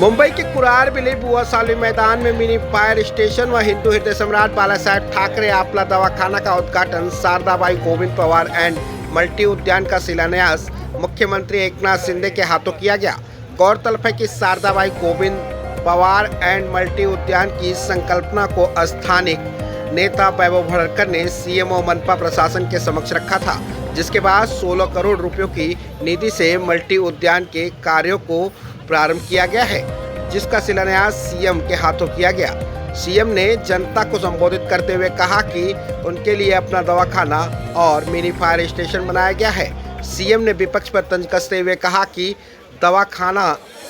मुंबई के कुरार बिली बुआ साली मैदान में मिनी फायर स्टेशन व हिंदू हृदय सम्राट बाला साहेब ठाकरे आपला दवाखाना का उद्घाटन शारदाबाई गोविंद पवार एंड मल्टी उद्यान का शिलान्यास, मुख्यमंत्री एकनाथ शिंदे के हाथों किया गया। गौरतलब है कि शारदाबाई गोविंद पवार एंड मल्टी उद्यान की संकल्पना को स्थानिक नेता वैभव भड़कर ने सीएमओ मनपा प्रशासन के समक्ष रखा था, जिसके बाद 16 करोड़ रुपयों की निधि से मल्टी उद्यान के कार्यों को प्रारंभ किया गया है, जिसका शिलान्यास सीएम के हाथों किया गया। सीएम ने जनता को संबोधित करते हुए कहा कि उनके लिए अपना दवाखाना और मिनी फायर स्टेशन बनाया गया है। सीएम ने विपक्ष पर तंज कसते हुए कहा कि दवाखाना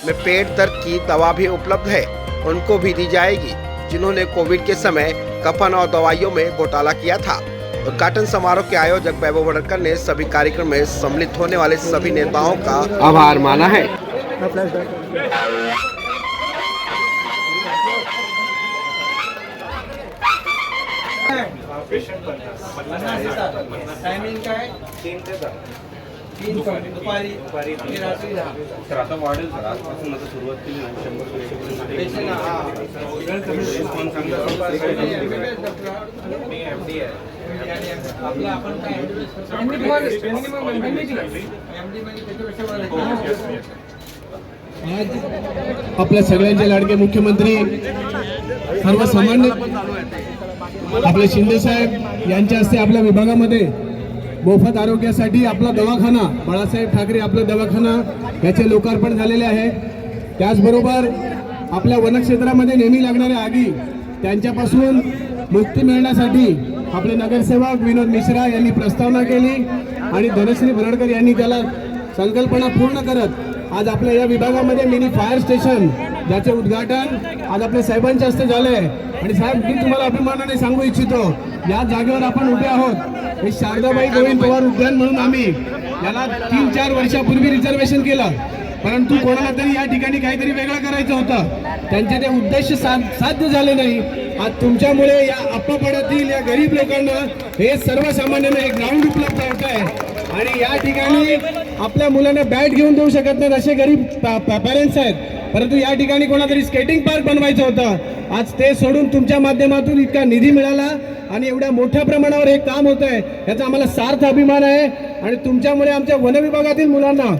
में पेट दर्द की दवा भी उपलब्ध है, उनको भी दी जाएगी, जिन्होंने कोविड के समय कफन और दवाइयों में घोटाला किया था। उद्घाटन समारोह के आयोजक वैभव भड़कर ने सभी कार्यक्रम में सम्मिलित होने वाले सभी नेताओं का आभार माना है। टायमिंग काय तीन ते दहा तीन दुपारी दुपारी रात्री दहा तर आता वाढेल सर आजपासून आता सुरुवात केली ना शंभर पेशंट हा मी एफ़ डी आहे आपलं आपण काय मिनिमम एमडी म्हणजे त्याच्यापेक्षा आज आपल्या सगळ्यांचे लाडके मुख्यमंत्री सर्वसामान्य आपले शिंदे साहेब यांच्या हस्ते आपल्या विभागामध्ये मोफत आरोग्यासाठी आपला दवाखाना बाळासाहेब ठाकरे आपला दवाखाना याचे लोकार्पण झालेले आहे. त्याचबरोबर आपल्या वनक्षेत्रामध्ये नेहमी लागणाऱ्या आगी त्यांच्यापासून मुक्ती मिळण्यासाठी आपले नगरसेवक विनोद मिश्रा यांनी प्रस्तावना केली आणि धनश्री भरडकर यांनी त्याला संकल्पना पूर्ण करत आज आपल्या या विभागामध्ये मिनी फायर स्टेशन ज्याचे उद्घाटन आज आपल्या साहेबांच्या हस्ते झाले आणि साहेब मी तुम्हाला अभिमानाने सांगू इच्छितो या जागेवर आपण उभे आहोत. हे शारदाबाई गोविंद पवार उद्यान म्हणून आम्ही याला तीन चार वर्षापूर्वी रिझर्वेशन केलं. परंतु कोणाला तरी या ठिकाणी काहीतरी वेगळं करायचं होतं. त्यांचे ते उद्देश सा- साध्य झाले नाही. आज तुमच्यामुळे या अप्पापडातील या गरीब लोकांना हे सर्वसामान्यांना एक ग्राउंड उपलब्ध होत आहे. आणि या ठिकाणी आपल्या मुलांना बॅट घेऊन देऊ शकत नाहीत असे गरीब पॅरेंट्स आहेत. परंतु या ठिकाणी कोणातरी स्केटिंग पार्क बनवायचं होतं. आज ते सोडून तुमच्या माध्यमातून इतका निधी मिळाला आणि एवढ्या मोठ्या प्रमाणावर हे काम होत आहे याचा आम्हाला सार्थ अभिमान आहे. आणि तुमच्यामुळे आमच्या वन विभागातील मुलांना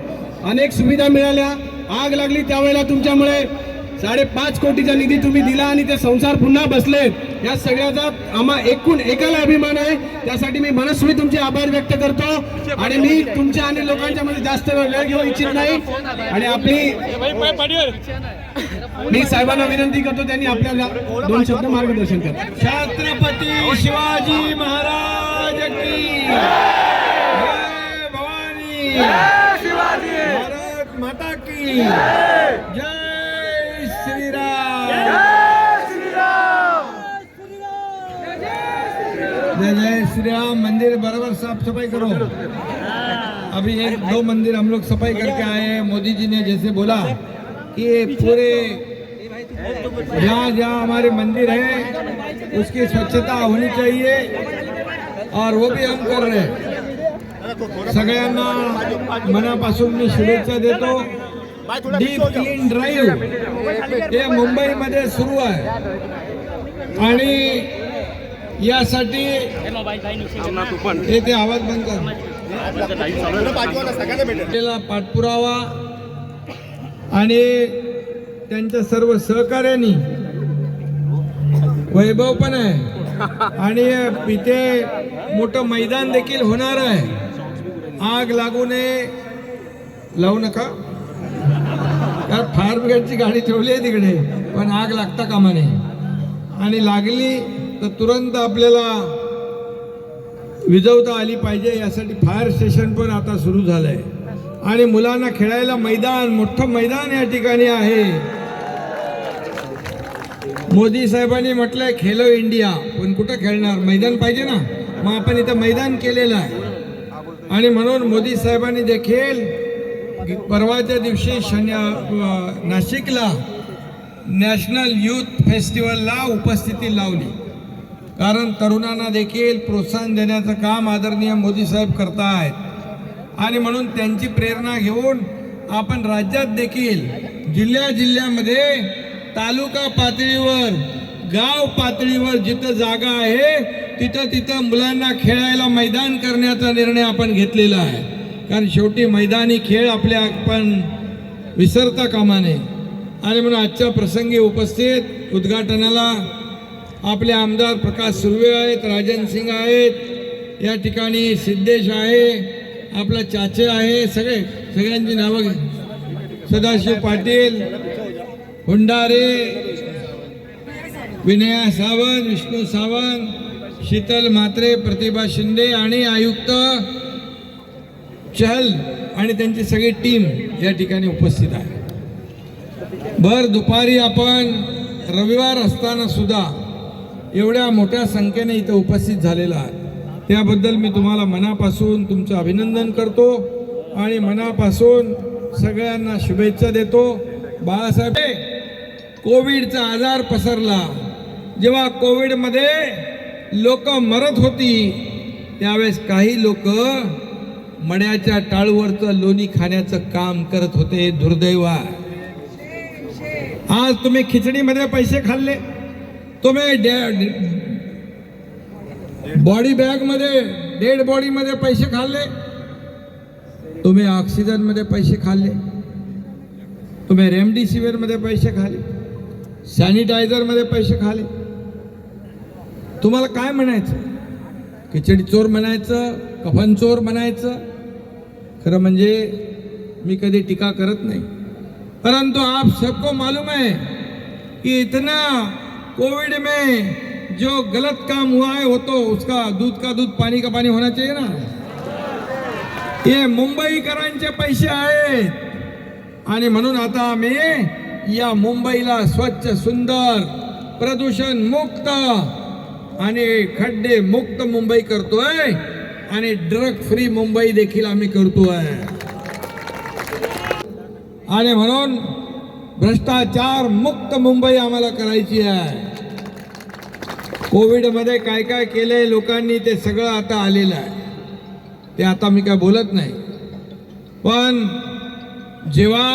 अनेक सुविधा मिळाल्या. आग लागली त्यावेळेला तुमच्यामुळे. साडेपाच कोटीचा निधी तुम्ही दिला आणि ते संसार पुन्हा बसलेत. या सगळ्याचा आम्हा एकूण एकाला अभिमान आहे. त्यासाठी मी मनस्वी तुमचे आभार व्यक्त करतो. आणि मी तुमच्या आणि लोकांच्या मध्ये जास्त वेळ घेऊ इच्छित नाही. आणि आपली मी साहेबांना विनंती करतो त्यांनी आपल्याला दोन शब्द मार्गदर्शन करा. छत्रपती शिवाजी महाराज की जय भवानी. भारत माता की जय. जय जय श्री राम मंदिर बराबर साफ़ सफ़ाई करो। अभी एक, दो मंदिर हम लोग सफ़ाई करके आए हैं, मोदी जी ने जैसे बोला कि पूरे जहाँ जहाँ हमारे मंदिर है, उसकी स्वच्छता होनी चाहिए, और वो भी हम कर रहे हैं। सगळ्यांना मनापासून मी शुभेच्छा देतो। डीप क्लीन ड्राईव्ह हे मुंबईमध्ये सुरू आणि यासाठी येथे आवाज बंद कर. पाठपुरावा आणि त्यांच्या सर्व सहकार्याने वैभव पण आहे. आणि इथे मोठं मैदान देखील होणार आहे. आग लागू नये. लावू नका. त्यात फायर ब्रिगेडची गाडी ठेवली आहे तिकडे पण आग लागता कामा नये. आणि लागली तर तुरंत आपल्याला विजवता आली पाहिजे यासाठी फायर स्टेशन पण आता सुरू झालं आहे आणि मुलांना खेळायला मैदान मोठं मैदान या ठिकाणी आहे. मोदी साहेबांनी म्हटलंय खेलो इंडिया. पण कुठं खेळणार? मैदान पाहिजे ना? मग आपण इथं मैदान केलेलं आहे. आणि म्हणून मोदी साहेबांनी देखील परवाच्या दिवशी शनि नाशिकला नॅशनल यूथ फेस्टिवलला उपस्थिती लावली. कारण तरुणांना देखील प्रोत्साहन देण्याचं काम आदरणीय मोदी साहेब करतायत. आणि म्हणून त्यांची प्रेरणा घेऊन आपण राज्यात देखील जिल्ह्या जिल्ह्यामध्ये तालुका पातळीवर गाव पातळीवर जिथं जागा आहे तिथं तिथं मुलांना खेळायला मैदान करण्याचा निर्णय आपण घेतलेला आहे. कारण शेवटी मैदानी खेळ आपल्या आपण विसरता कामा नये. आणि म्हणून आजच्या प्रसंगी उपस्थित उद्घाटनाला आपले आमदार प्रकाश सुर्वे आहेत राजन सिंग आहेत या ठिकाणी सिद्धेश आहे आपला चाचे आहे सगळे सगळ्यांची नावं घे. सदाशिव पाटील हुंडारे विनया सावंत विष्णू सावंत शीतल म्हात्रे प्रतिभा शिंदे आणि आयुक्त चहल आणि त्यांची सगळी टीम या ठिकाणी उपस्थित आहे. भर दुपारी आपण रविवार असताना सुद्धा एवढ्या मोठ्या संख्येने इथं उपस्थित झालेला आहे. त्याबद्दल मी तुम्हाला मनापासून तुमचं अभिनंदन करतो आणि मनापासून सगळ्यांना शुभेच्छा देतो. बाळासाहेब कोविडचा आजार पसरला. जेव्हा कोविडमध्ये लोक मरत होती त्यावेळेस काही लोक मड्याच्या टाळूवरचं लोणी खाण्याचं काम करत होते दुर्दैवा आज तुम्ही खिचडीमध्ये पैसे खाल्ले. तुम्ही बॉडी बॅगमध्ये डेड बॉडी मध्ये पैसे खाल्ले? तुम्ही ऑक्सिजनमध्ये पैसे खाल्ले? तुम्ही रेमडेसिवीरमध्ये पैसे खाल्ले? सॅनिटायझरमध्ये पैसे खाले तुम्हाला काय म्हणायचं? खिचडी चोर म्हणायचं कफन चोर म्हणायचं. खरं म्हणजे मी कधी टीका करत नाही. परंतु आप सबको मालूम है कि इतना कोविड में जो गलत काम हुआ है वो तो उसका दूध का दूध पानी का पानी होना चाहिए ना। हे मुंबईकरांचे पैसे आहेत। आणि म्हणून आता आम्ही या मुंबईला स्वच्छ सुंदर प्रदूषण मुक्त आणि खड्डे मुक्त मुंबई करतोय आणि ड्रग फ्री मुंबई देखील आम्ही करतोय. आणि म्हणून भ्रष्टाचार मुक्त मुंबई आम्हाला करायची आहे. कोविडमध्ये काय काय केलंय लोकांनी ते सगळं आता आलेलं आहे. ते आता मी काय बोलत नाही. पण जेव्हा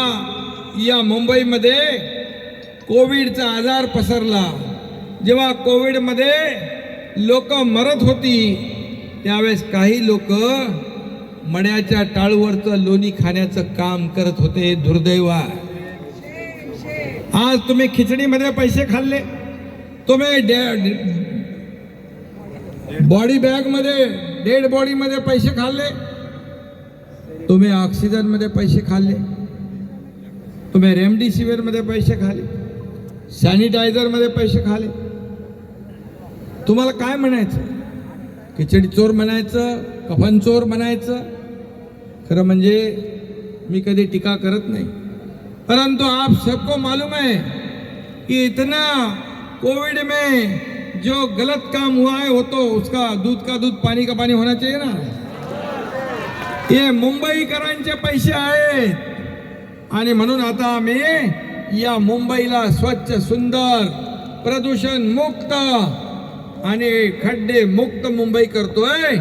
या मुंबईमध्ये कोविडचा आजार पसरला जेव्हा कोविडमध्ये लोक मरत होती त्यावेळेस काही लोक मड्याच्या टाळूवरचं लोणी खाण्याचं काम करत होते दुर्दैव आज तुम्ही खिचडीमध्ये पैसे खाल्ले. तुम्ही बॉडी बॅगमध्ये डेड बॉडी मध्ये पैसे खाल्ले? तुम्ही ऑक्सिजनमध्ये पैसे खाल्ले? तुम्ही रेमडेसिवीरमध्ये पैसे खाले सॅनिटायझरमध्ये पैसे खाले तुम्हाला काय म्हणायचं? खिचडी चोर म्हणायचं कफन चोर म्हणायचं. खरं म्हणजे मी कधी टीका करत नाही. परंतु आप सबको मालूम है कि इतना कोविड में जो गलत काम हुआ है वो तो उसका दूध का दूध पानी का पानी होना चाहिए ना। हे मुंबईकरांचे पैसे आहेत। आणि म्हणून आता आम्ही या मुंबईला स्वच्छ सुंदर प्रदूषण मुक्त आणि खड्डे मुक्त मुंबई करतोय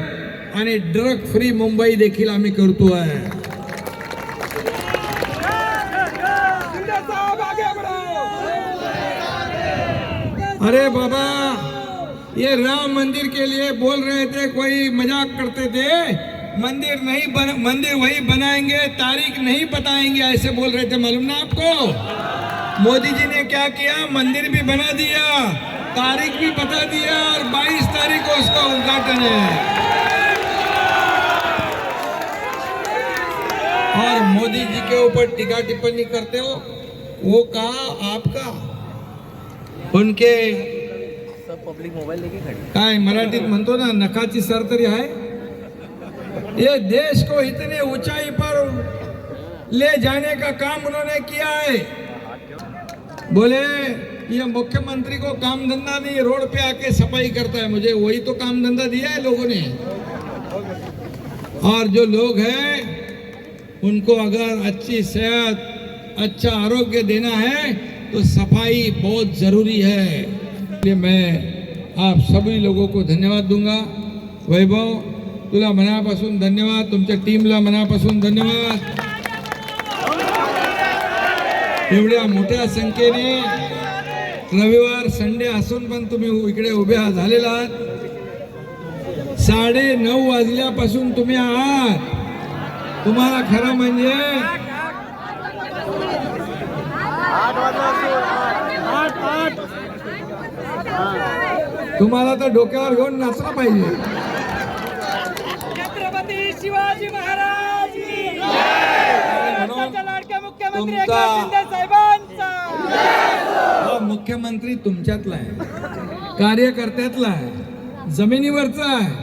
आणि ड्रग फ्री मुंबई देखील आम्ही करतोय. अरे बाबा! ये राम मंदिर के लिए बोल रहे थे, कोई मज़ाक करते थे। मंदिर नहीं बन, मंदिर वही बनाएँगे, तारीख नहीं बताएँगे, ऐसे बोल रहे थे, मालूम ना आपको? मोदी जी ने क्या किया? मंदिर भी बना दिया, तारीख भी बता दिया, और 22 तारीख को उसका उद्घाटन है। और मोदी जी के ऊपर टीका टिप्पणी करते हो, वो कहा, आपका? उनके काय मराठीत म्हणतो ना, नखाची सर तरी आहे? ये देश को इतने ऊंचाई पर ले जाने का काम उन्होंने किया है। बोले, ये मुख्यमंत्री को काम धंधा नहीं रोड पे आके सफ़ाई करता है मुझे, वही तो काम धंधा दिया है लोगों ने। और जो लोग हैं, उनको अगर अच्छी सेहत अच्छा आरोग्य देना है तो सफ़ाई बहुत ज़रूरी है। इसलिए मैं आप सभी लोगों को धन्यवाद दूंगा। वैभव तुला मनापासून धन्यवाद। तुमच्या टीमला मनापासून धन्यवाद। एवढ्या मोठ्या संख्येने रविवार संडे असून पण तुम्ही इकडे उभ्या झालेला आहात. साडे नऊ वाजल्यापासून तुम्ही आहात. तुम्हाला खरं म्हणजे तुम्हाला तर डोक्यावर घेऊन नाचला पाहिजे. छत्रपती शिवाजी महाराज तुमचा- हा मुख्यमंत्री तुमच्यातला आहे. कार्यकर्त्यातला आहे. जमिनीवरचा आहे.